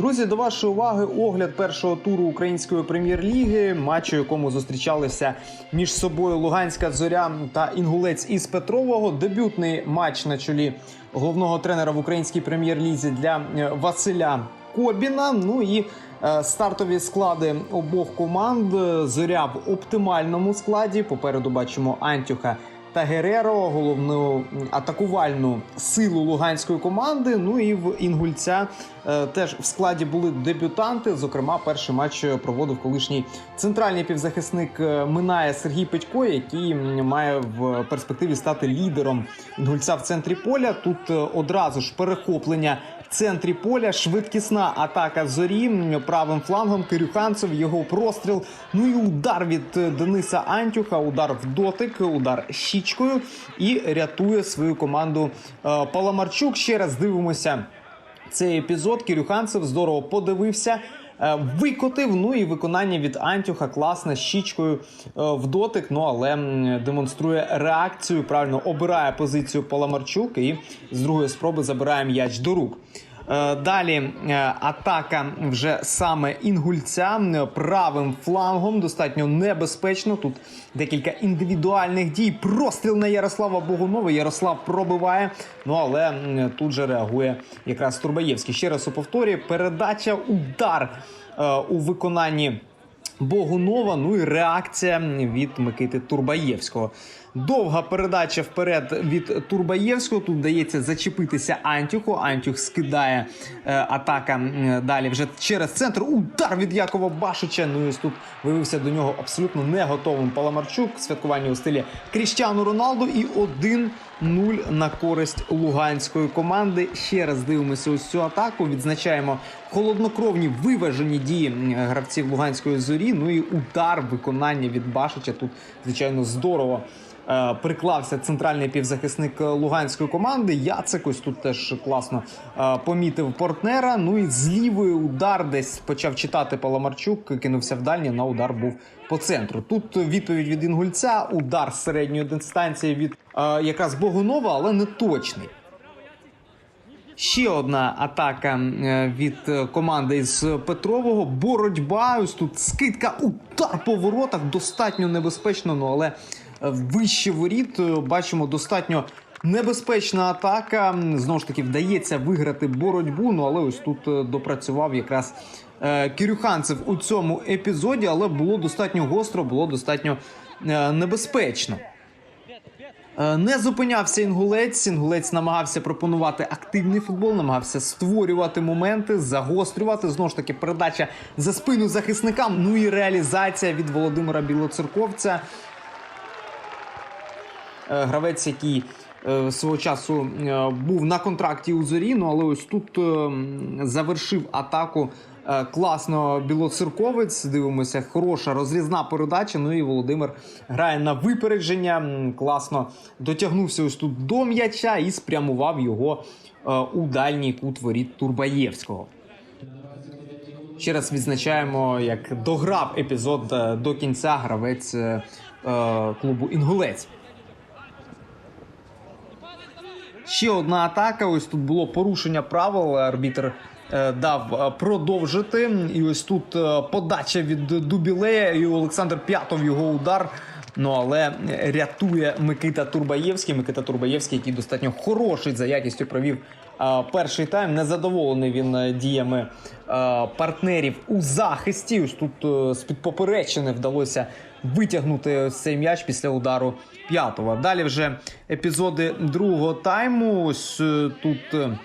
Друзі, до вашої уваги огляд першого туру української прем'єр-ліги, матчу, якому зустрічалися між собою Луганська зоря та інгулець із Петрового. Дебютний матч на чолі головного тренера в українській прем'єр-лізі для е, Василя Кобіна. Ну і е, стартові склади обох команд. Зоря в оптимальному складі. Попереду бачимо Антюха та Гереро, головну атакувальну силу луганської команди. Ну і в Інгульця е, теж в складі були дебютанти. Зокрема, перший матч проводив колишній центральний півзахисник е, Минає Сергій Петько, який має в перспективі стати лідером інгульця в центрі поля. Тут е, одразу ж перехоплення центрі поля, швидкісна атака зорі правим флангом. Кирюханцев, його простріл. Ну і удар від е, Дениса Антюха, удар в дотик, удар щічкою і рятує свою команду е, Паламарчук. Ще раз дивимося цей епізод. Кирюханцев здорово подивився. Е, Викотив, ну і виконання від Антюха класне щічкою е, в дотик. Ну але демонструє реакцію. Правильно обирає позицію Паламарчук і з другої спроби забирає м'яч до рук. Е, Далі е, атака вже саме інгульця правим флангом достатньо небезпечно. Тут декілька індивідуальних дій. Простріл на Ярослава Богунова. Ярослав пробиває. Ну але тут же реагує якраз Турбаєвський. Ще раз у повторі. Передача, удар е, у виконанні. Богунова, ну і реакція від Микити Турбаєвського. Довга передача вперед від Турбаєвського. Тут вдається зачепитися Антюху. Антюх скидає е, атака далі вже через центр. Удар від Якова Башича. Ну і тут виявився до нього абсолютно не готовим Паламарчук. Святкування у стилі Кріштіану Роналду і 1-0 на користь луганської команди. Ще раз дивимося ось цю атаку. Відзначаємо холоднокровні виважені дії гравців Луганської зорі. Ну і удар виконання від Башича. Тут звичайно здорово. Е, Приклався центральний півзахисник луганської команди. Яцек ось тут теж класно е, помітив партнера. Ну і з лівої удар десь почав читати Паламарчук, кинувся в дальній, на удар був по центру. Тут відповідь від Інгульця, удар середньої дистанції від е, якраз Богунова, але не точний. Ще одна атака е, від е, команди із Петрового. Боротьба. Ось тут скидка, удар по воротах. Достатньо небезпечно, ну але е, вище воріт бачимо достатньо. Небезпечна атака. Знову ж таки, вдається виграти боротьбу. Ну але ось тут допрацював якраз е, Кирюханцев у цьому епізоді, але було достатньо гостро, було достатньо е, небезпечно. Е, Не зупинявся інгулець. Інгулець намагався пропонувати активний футбол, намагався створювати моменти, загострювати. Знову ж таки, передача за спину захисникам. Ну і реалізація від Володимира Білоцерковця. Е, Гравець, який свого часу е, був на контракті у зорі, ну але ось тут е, завершив атаку. е, Класно білоцерковець. Дивимося, хороша розрізна передача. Ну і Володимир грає на випередження. Класно дотягнувся ось тут до м'яча і спрямував його е, у дальній кут воріт Турбаєвського. Ще раз відзначаємо, як дограв епізод е, до кінця гравець е, е, клубу Інгулець. Ще одна атака. Ось тут було порушення правил. Арбітр е, дав е, продовжити. І ось тут е, подача від Дубілея і Олександр П'ятов його удар. Ну але рятує Микита Турбаєвський. Микита Турбаєвський, який достатньо хороший за якістю провів е, перший тайм. Незадоволений він діями партнерів у захисті. Ось тут е, з-під поперечини вдалося витягнути цей м'яч після удару п'ятого. Далі вже епізоди другого тайму. Ось е, тут. е,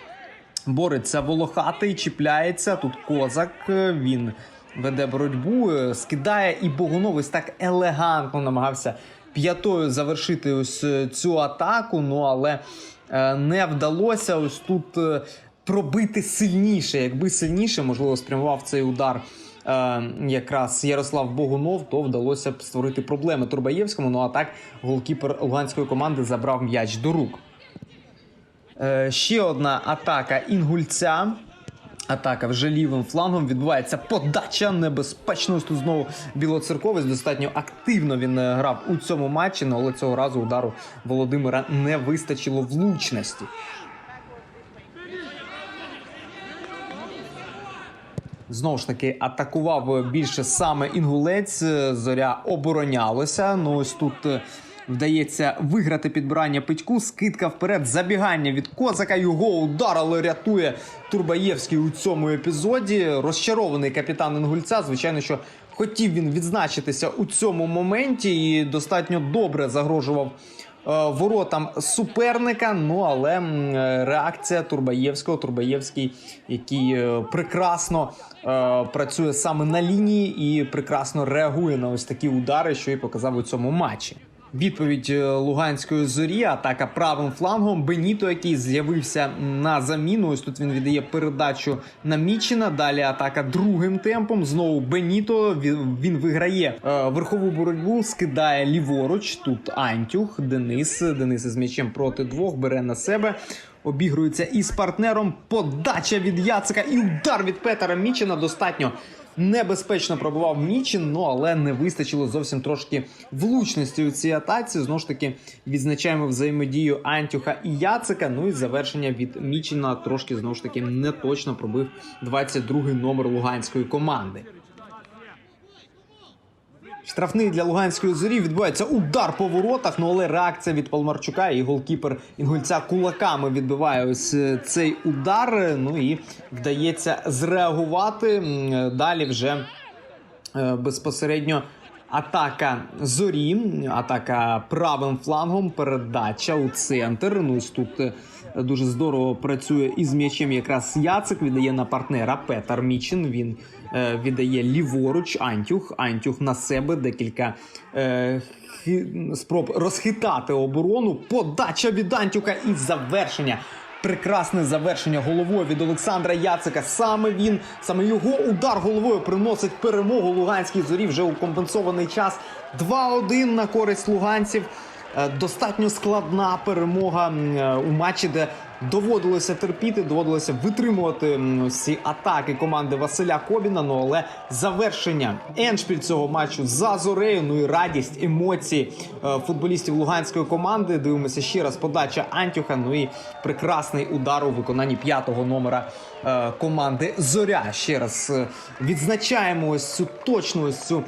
Бореться волохатий, чіпляється. Тут козак. е, Він веде боротьбу, скидає і Богунов ось так елегантно намагався п'ятою завершити ось цю атаку. Ну але не вдалося ось тут пробити сильніше. Якби сильніше, можливо, спрямував цей удар. Е, Якраз Ярослав Богунов, то вдалося б створити проблеми Турбаєвському. Ну а так голкіпер луганської команди забрав м'яч до рук. Е, ще одна атака інгульця. Атака вже лівим флангом відбувається подача небезпечно. Знову білоцерковець достатньо активно він е, грав у цьому матчі, ну, але цього разу удару Володимира не вистачило влучності. Знову ж таки, атакував більше саме інгулець. Зоря оборонялася. Ну ось тут е, вдається виграти підбирання Петьку. Скидка вперед, забігання від козака. Його удар, але рятує Турбаєвський у цьому епізоді. Розчарований капітан інгульця. Звичайно, що хотів він відзначитися у цьому моменті і достатньо добре загрожував. Е, Воротам суперника, ну але е, реакція Турбаєвського. Турбаєвський, який е, прекрасно працює саме на лінії і прекрасно реагує на ось такі удари, що і показав у цьому матчі. Відповідь е, Луганської зорі, атака правим флангом. Беніто, який з'явився на заміну. Ось тут він віддає передачу на Мічина. Далі атака другим темпом. Знову Беніто. Він, виграє е, верхову боротьбу, скидає ліворуч. Тут Антюх, Денис. Денис із м'ячем проти двох бере на себе. Обігрується із партнером. Подача від Яцика і удар від Петера Мічина достатньо небезпечно пробував Мічин, ну але не вистачило зовсім трошки влучності у цій атаці. Знову ж таки, відзначаємо взаємодію Антюха і Яцика. Ну і завершення від Мічина трошки знову ж таки не точно пробив 22-й номер луганської команди. Штрафний для Луганської зорі відбувається удар по воротах. Ну але реакція від Палмарчука і голкіпер інгульця кулаками відбиває ось е, цей удар. Ну і вдається зреагувати. Е, Далі вже е, безпосередньо. Атака зорі, атака правим флангом, передача у центр. Ну ось тут е, дуже здорово працює із м'ячем. Якраз Яцик віддає на партнера Петер Мічин. Він е, віддає ліворуч Антюх. Антюх на себе декілька е, хи- спроб розхитати оборону. Подача від Антюха і завершення. Прекрасне завершення головою від Олександра Яцика. Саме він, саме його удар головою приносить перемогу Луганській зорі вже у компенсований час. 2-1 на користь луганців. Е, Достатньо складна перемога е, у матчі, де доводилося терпіти, доводилося витримувати ці атаки команди Василя Кобіна. Ну але завершення еншпіль цього матчу за зорею. Ну і радість, емоції е, футболістів луганської команди. Дивимося ще раз. Подача Антюха. Ну і прекрасний удар у виконанні п'ятого номера е, команди Зоря. Ще раз е, відзначаємо ось цю точну ось цю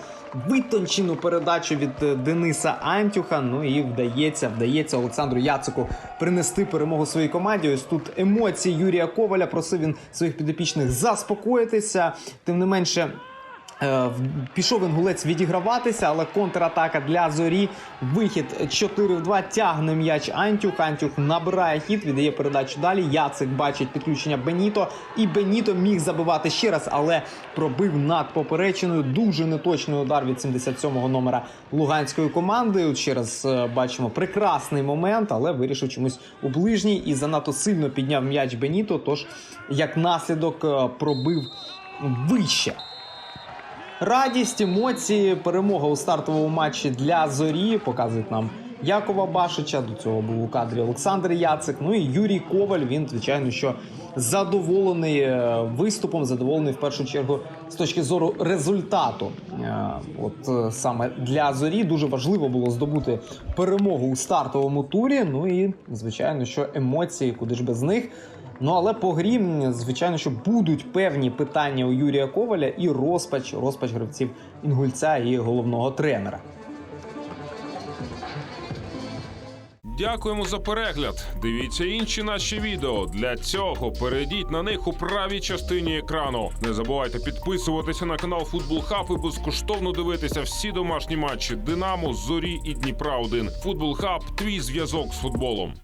витончену передачу від е, Дениса Антюха. Ну і вдається, вдається Олександру Яцику принести перемогу своїй команді. Ось тут емоції Юрія Коваля. Просив він своїх підопічних заспокоїтися. Тим не менше. Е, Пішов інгулець відіграватися, але контратака для зорі. Вихід 4 в 2 тягне м'яч Антюх. Антюх набирає хід, віддає передачу далі. Яцик бачить підключення Беніто. І Беніто міг забивати ще раз, але пробив над поперечиною. Дуже неточний удар від 77-го номера луганської команди. Ще раз е, бачимо прекрасний момент, але вирішив чомусь у ближній і занадто сильно підняв м'яч Беніто. Тож, як наслідок, е, пробив вище. Радість, емоції, перемога у стартовому матчі для зорі показують нам Якова Башича. До цього був у кадрі Олександр Яцик. Ну і Юрій Коваль. Він звичайно що задоволений е, виступом, задоволений в першу чергу з точки зору результату. Е, От е, саме для зорі дуже важливо було здобути перемогу у стартовому турі. Ну і звичайно, що емоції, куди ж без них. Ну але по грі, звичайно, що будуть певні питання у Юрія Коваля і розпач, розпач гравців інгульця і головного тренера. Дякуємо за перегляд. Дивіться інші наші відео. Для цього перейдіть на них у правій частині екрану. Не забувайте підписуватися на канал Футбол Хаб і безкоштовно дивитися всі домашні матчі Динамо, Зорі і Дніпра 1 Футбол Хаб твій зв'язок з футболом.